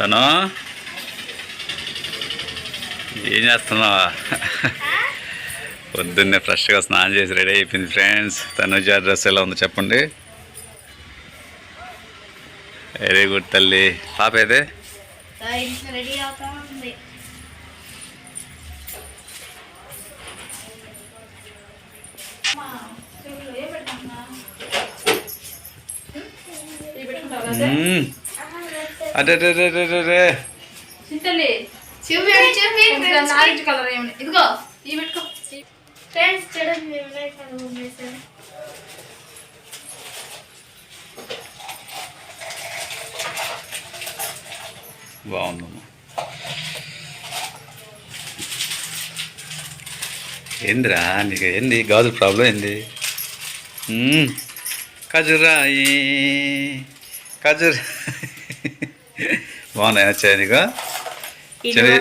తను ఏం చేస్తున్నావా? పొద్దున్నే ఫ్రెష్గా స్నానం చేసి రెడీ అయిపోయింది ఫ్రెండ్స్. తనుజ డ్రెస్ ఎలా ఉందో చెప్పండి. వెరీ గుడ్ తల్లి. పాప రెడీ అవుతా ఉంది మ్మ్. అదే అదే అదే అదే అదే. చింతలి చూపి చూపి ఆరెంజ్ కలర్ ఏమని ఇదిగో ఇవి పెట్టుకో. ఫ్రెండ్స్ చూడండి ఎవరైతే వేసారు బాగుందమ్మా ఏందిరా నీకు ఏంది? గాజు ప్రాబ్లం ఏంది. ఖజురాయి ఖజుర బాగున్నాయి వచ్చాయి నీకు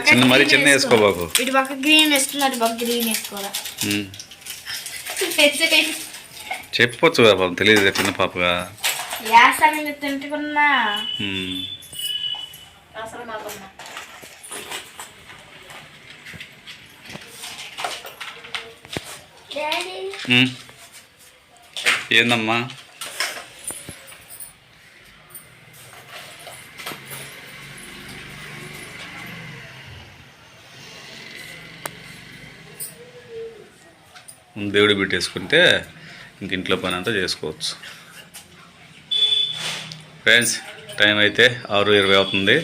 చిన్న మరి చిన్న వేసుకోబాకు ఇటు పక్క గ్రీన్ వేసుకున్నా అటు పక్క గ్రీన్ వేసుకోవాలా చెప్పొచ్చు కదా పాపం తెలియదు చిన్న పాపగా. తింటుకున్నా. అసలు. ఏందమ్మా? ముందు దేవుడు పెట్టేసుకుంటే ఇంక ఇంట్లో పని అంతా చేసుకోవచ్చు. ఫ్రెండ్స్ టైం అయితే ఆరు ఇరవై అవుతుంది.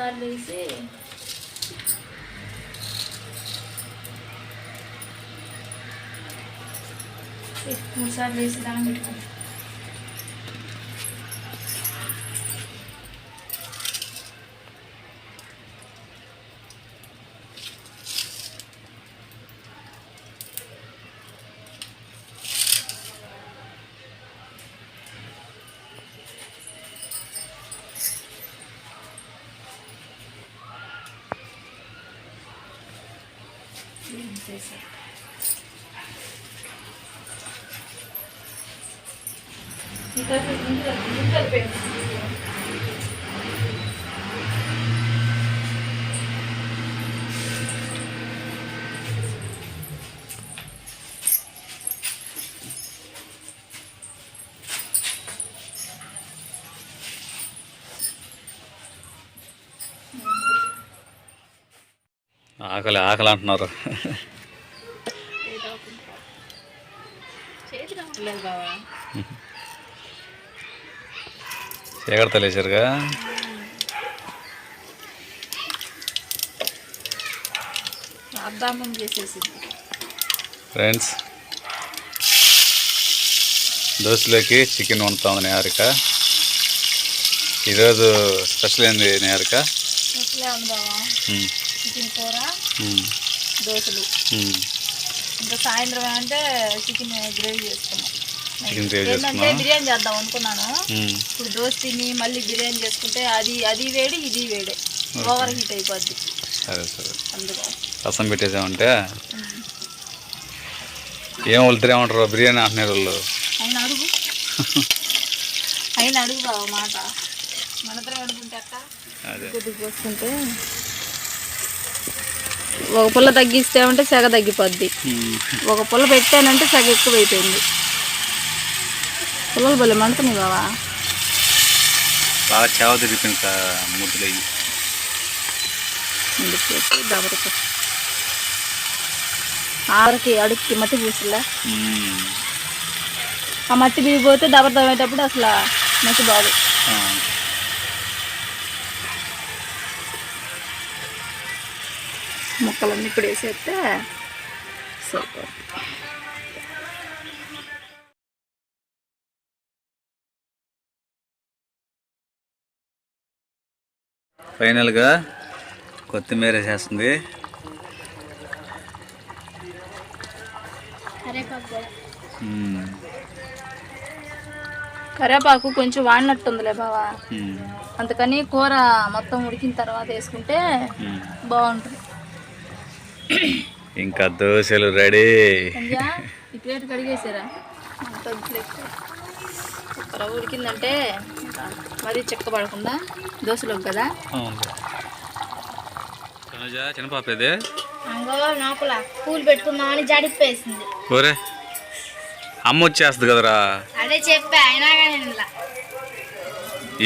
मसाले से मसाले से दाम मिटको చేసి. ఇంకా ఆకలి ఆకలి అంటున్నారు. అద్దామం చేసేసింది. ఫ్రెండ్స్ దోశలోకి చికెన్ వండుతుంది నేహారిక ఈరోజు స్పెషల్ ఏంది నేహారిక చికెన్ కూర దోశలు. ఇంకా సాయంత్రం అంటే చికెన్ గ్రేవీ చేసుకున్నాం చికెన్ గ్రేవీ ఏంటంటే చేసుకున్నాం. బిర్యానీ చేద్దాం అనుకున్నాను. ఇప్పుడు దోశ తిని మళ్ళీ బిర్యానీ చేసుకుంటే అది అది వేడి ఇది వేడే. ఓవర్ హీట్ అయిపోద్ది. సరే సరే. అందుకో. రసం పెట్టేసామంటే? ఏం వెళ్తారు ఏమంటారు బిర్యానీ అంటున్నారు వాళ్ళు? ఆయన అడుగు. ఆయన అడుగు బావ మాట. మనద్దరం అనుకుంటే అక్క? పోసుకుంటే ఒక పుల్ల తగ్గిస్తే ఉంటే సెగ తగ్గిపోద్ది. ఒక పుల్ల పెట్టానంటే సెగ ఎక్కువ అయిపోయింది పుల్లలు భలే మండుతున్నాయి బావా. బాగా చేవ తిరిగిపోయింది సార్ ముద్దులు అయ్యి ముందుకు పెట్టి దబరతో ఆరకి అడుగుకి మట్టి పూసిలా. ఆ మట్టి దిగిపోతే దబర తవ్వేటప్పుడు అసలు మట్టి బాగు. ముక్కలన్నీ ఇప్పుడు వేసేస్తే సరిపోతుంది ఫైనల్గా కొత్తిమీర వేసేస్తుంది కరేపాకు. కొంచెం వాడినట్టుందిలే బావా. అందుకని కూర మొత్తం ఉడికిన తర్వాత వేసుకుంటే. బాగుంటుంది. ఇంకా దోశలు రెడీ. ప్లేట్ కడిగేసారా? సూపర్ ఉడికిందంటే మరీ చిక్కబడకుండా దోశలోకి కదా? చిన్న పాప ఇది అంగో నాకులా పూలు పెట్టుకుందామని జడిపేసింది ఓరే అమ్మ వచ్చేస్తుంది కదరా. అదే చెప్పా అయినా కానీ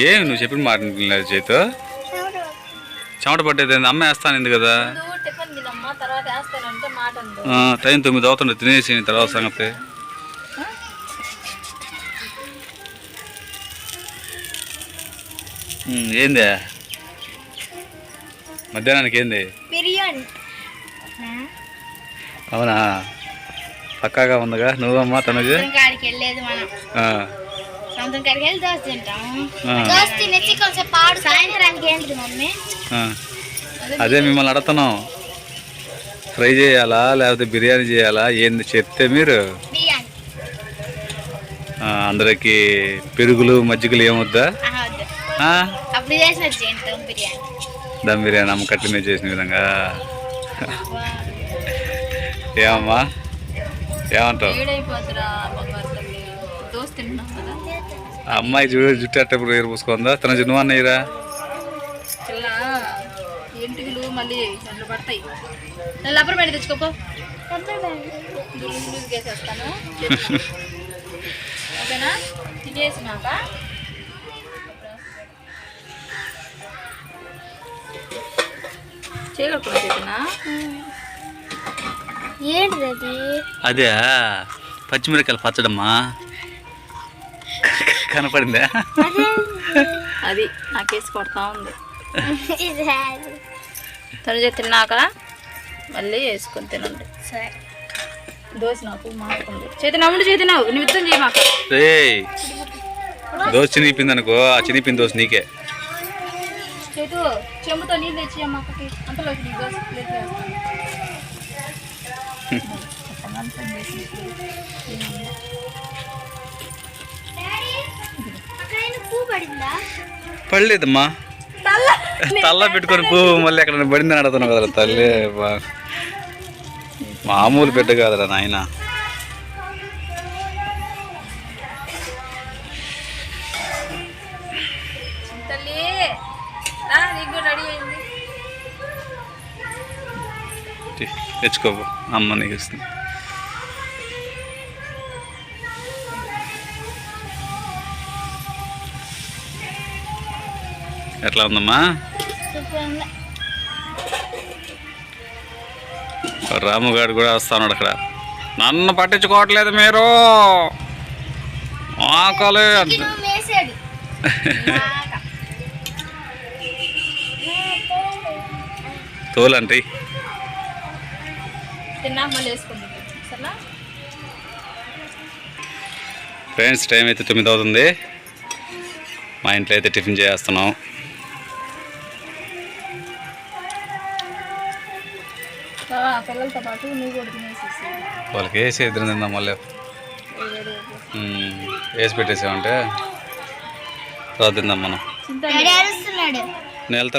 ఏమి నువ్వు చెప్పిన మాట చేతో? చెమట పట్టేది? అమ్మ వేస్తానింది కదా. టైం తొమ్మిది అవుతుండే తినేసి తర్వాత సంగతి. ఏంది? మధ్యాహ్నానికి ఏంది? బిర్యానీ. అవునా? పక్కాగా ఉందిగా. నువ్వమ్మా ఆ. అదే మిమ్మల్ని అడుగుతున్నాం. ఫ్రై చేయాలా లేకపోతే బిర్యానీ చేయాలా? ఏంది చెప్తే మీరు? అందరికి పెరుగులు మజ్జిగలు ఏమొద్దా? అప్పుడు చేసిన చేయండి బిర్యానీ. దమ్ బిర్యానీ అమ్మ కట్టిన చేసిన విధంగా. ఏమమ్మా? ఏమంటావు? అమ్మాయి చూడు జుట్టు అట్టప్పుడు ఏరు పూసుకుందా? తన జున్ను అన్నయ్యరా ఎంటుకలు మళ్ళీ దాంట్లో పడతాయి. నేను లబ్బర్ పెట్టి తెచ్చుకోపో. లూజ్ వేసేస్తాను ఓకేనా? తినేసినాక చేయగలుగుతున్నా చెప్పినా? ఏంటిది అది అదే పచ్చిమిరకాయలు పచ్చడమ్మా. కనపడిందా? అది. నాకేసి కొడతా ఉంది. తను తిన్నాక మళ్ళీ వేసుకొని తినండి. సరే. దోశ నాకు మాకుంది చేతి నవ్వుడు చేతి నవ్వు. నువ్వు యుద్ధం చేయమాక దోశ చినిపింది అనుకో ఆ చినిపింది దోశ నీకే. చేతు చెంబుతో నీళ్ళు తెచ్చి అమ్మ అక్కకి. అంతలోకి నీ దోశ ప్లేట్ పడిందా పడలేదమ్మా. తల్ల. పెట్టుకొని పువ్వు మళ్ళీ ఎక్కడ పడిందని అడుగుతున్నావు కదరా తల్లి. మామూలు బిడ్డ కాదురా నాయన. తెచ్చుకో అమ్మ నీకు ఇస్తుంది ఎట్లా ఉందమ్మా? రాముగాడు కూడా వస్తాడు అక్కడ. నన్ను పట్టించుకోవట్లేదు మీరు. ఆకలి. తోలంటి తిన్నాక మళ్ళీ వేసుకుంది. సరేనా? ఫ్రెండ్స్ టైం అయితే తొమ్మిది అవుతుంది. మా ఇంట్లో అయితే టిఫిన్ చేస్తున్నాం. బావా, పిల్లలతో పాటు నువ్వు కూడా తినేసేసి వాళ్ళకి వేసి ఎదురు తిందాం మళ్ళీ. వేసి పెట్టేసామంటే తర్వాత తిందాం మనం.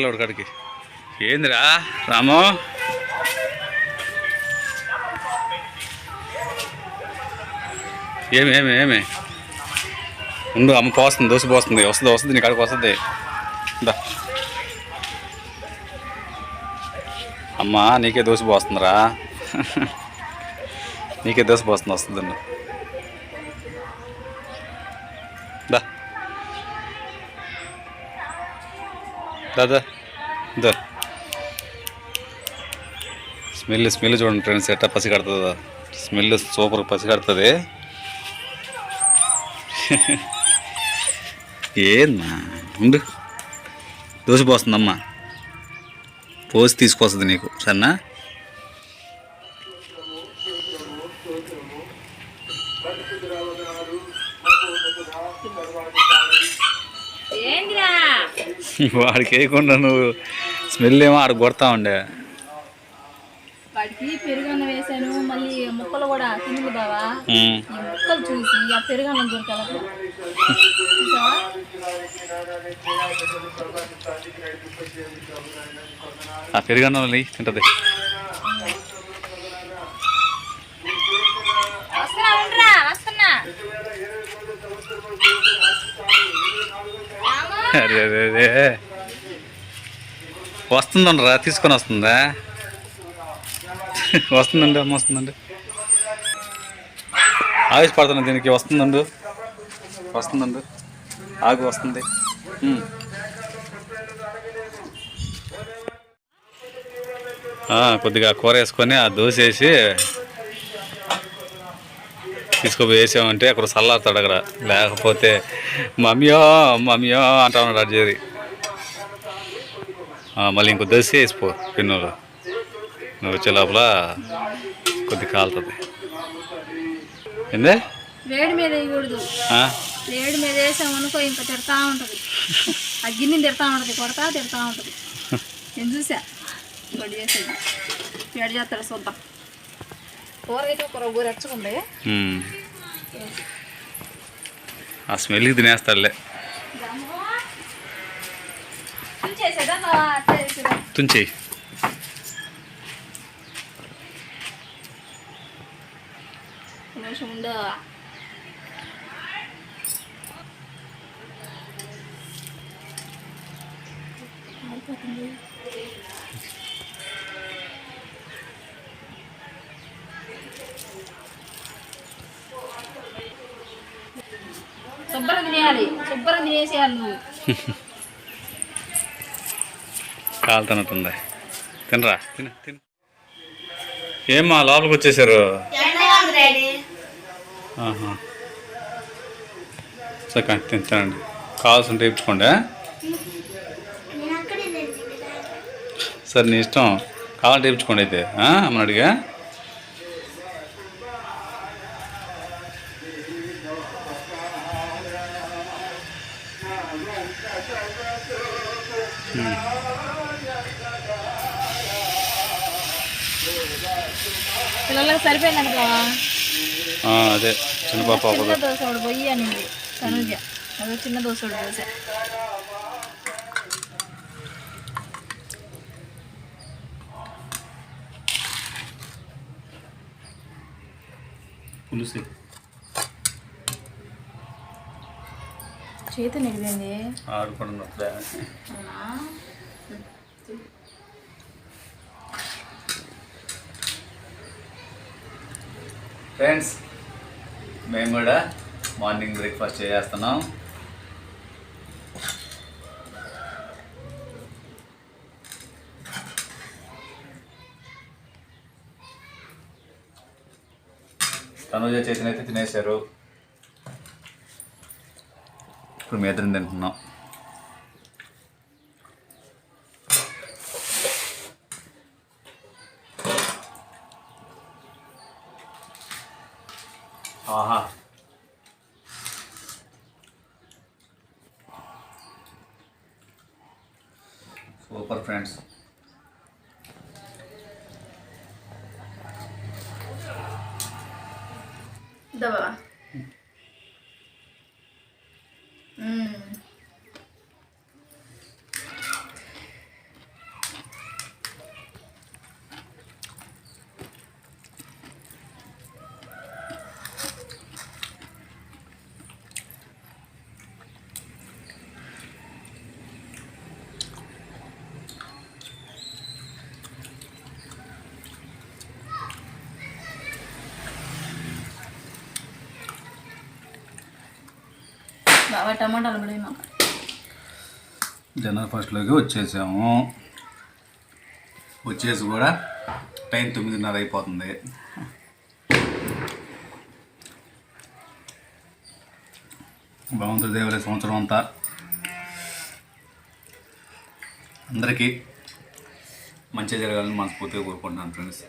ఒకటి కాడికి ఏందిరా రాము? ఏమి ఏమి ఏమి? ఉండు అమ్మ పోస్తుంది దోశ పోస్తుంది వస్తుంది వస్తుంది నీ కాడికి వస్తుంది. దా. అమ్మ నీకే దోశ పోస్తుందిరా. నీకే దోశ పోస్తుంది వస్తుంది దా. దాదా దా. స్మెల్ స్మెల్ చూడండి ఫ్రెండ్స్ ఎట్లా పసి కడుతుందా స్మెల్ సూపర్ పసి కడుతుంది ఏందా? ఉండు. దోశ పోస్తుందమ్మా. పోసి తీసుకొస్తుంది నీకు. సరేనా? ఏందిరా? వాడికి వేయకుండా నువ్వు స్మెల్ ఏమో ఆడ కొడతా ఉండే. వాడికి పెరుగన్నం వేసాను మళ్ళీ ముక్కలు కూడా తినుగు బావా. ముక్కలు చూసి ఆ పెరుగన్నం దొరకాలి ఆ పెరుగన్నం తింటది. అరే. వస్తుందండ్రా తీసుకొని వస్తుందా? వస్తుందండి అమ్మ వస్తుందండి. ఆవేశపడుతున్నా దీనికి వస్తుందండు. వస్తుందండు. ఆగు వస్తుంది. కొద్దిగా కూర వేసుకొని ఆ దోశ వేసి తీసుకుపోయి వేసామంటే అక్కడ చల్లారుతాడు అక్కడ. లేకపోతే మమ్మీయో మమ్మీయో అంటా ఉన్నాడు అడ్జేది మళ్ళీ ఇంకో దోశ వేసిపో పిన్నులు నువ్వు వచ్చే లోపల కొద్ది కాలుతుంది. ఏందే? వేడి మీద వేయకూడదు? వేడి మీద వేసామనుకో ఇంకా తిడతా ఉంటుంది. ఆ తిడతా ఉంటుంది కొడతా తిడతా ఉంటుంది. నేను చూసా. గడి చేసేది. వేడి చేస్తాడు చూద్దాం కూర అయితే కూర. ఆ స్మెల్కి తినేస్తాడులే. చేసేదా? నిమిషం ఉండు శుభ్రం తినేయాలి. శుభ్రం తినేసేయాలి నువ్వు. కాలుతున్నట్టుంది తినరా? తిన తిన. ఏమ్మా లోపలికి వచ్చేసారు? ఎండగా తింటానండి డాడీ ఆహా. సరే కావాల్సి ఉంటే ఇప్పుకోండి నేను నీ ఇష్టం. కావాలంటే ఇప్పించుకోండి అయితే ఆ? అమ్మని అడిగా? పిల్లలకు సరిపోయింది అనుకో అదే చిన్న పాప చిన్న అవ్వదు దోశ ఒకటి పొయ్యి అనింది తనుజ. అదో చిన్న దోశ ఒకటి దోశ. పులుసు. చేతి ఫ్రెండ్స్ మేము కూడా మార్నింగ్ బ్రేక్ఫాస్ట్ చేస్తున్నాం తనుజ చేసినైతే తినేశారు. ఇప్పుడు మీ ఇద్దరం తింటున్నాం. ఆహా సూపర్ ఫ్రెండ్స్ దబా మ్మ్. బాగా టమాటాలు కూడా మాకు ఫస్ట్లోకి వచ్చేసాము. వచ్చేసి కూడా టైం తొమ్మిదిన్నర అయిపోతుంది. భగవంతుడి దేవుడి సంవత్సరం అంతా అందరికీ మంచి జరగాలని మనస్ఫూర్తిగా కోరుకుంటున్నాను ఫ్రెండ్స్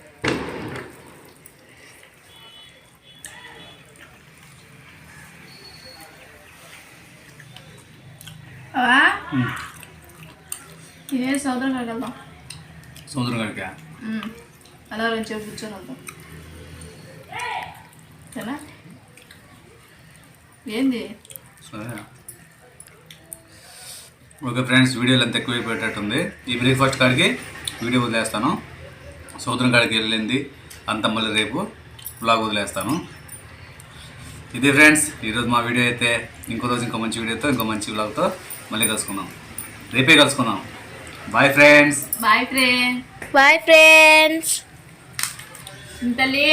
ఇదే కాడికి వెళ్దాం సముద్రం మ్మ్. అలా చెప్పు కూర్చొని వెళ్దాం సరేనా? ఏంది? సరే. ఓకే ఫ్రెండ్స్ వీడియోలు అంత ఎక్కువైపోయేటట్టుంది. ఈ బ్రేక్ఫాస్ట్ కాడికి వీడియో వదిలేస్తాను. సముద్రం కాడికి వెళ్ళింది అంత మళ్ళీ రేపు బ్లాగ్ వదిలేస్తాను. ఇది ఫ్రెండ్స్ ఈరోజు మా వీడియో అయితే ఇంకో రోజు ఇంకో మంచి వీడియోతో ఇంకో మంచి బ్లాగ్తో మళ్ళీ కలుసుకుందాం. రేపే కలుసుకుందాం. Bye friends bye friend bye friends తల్లి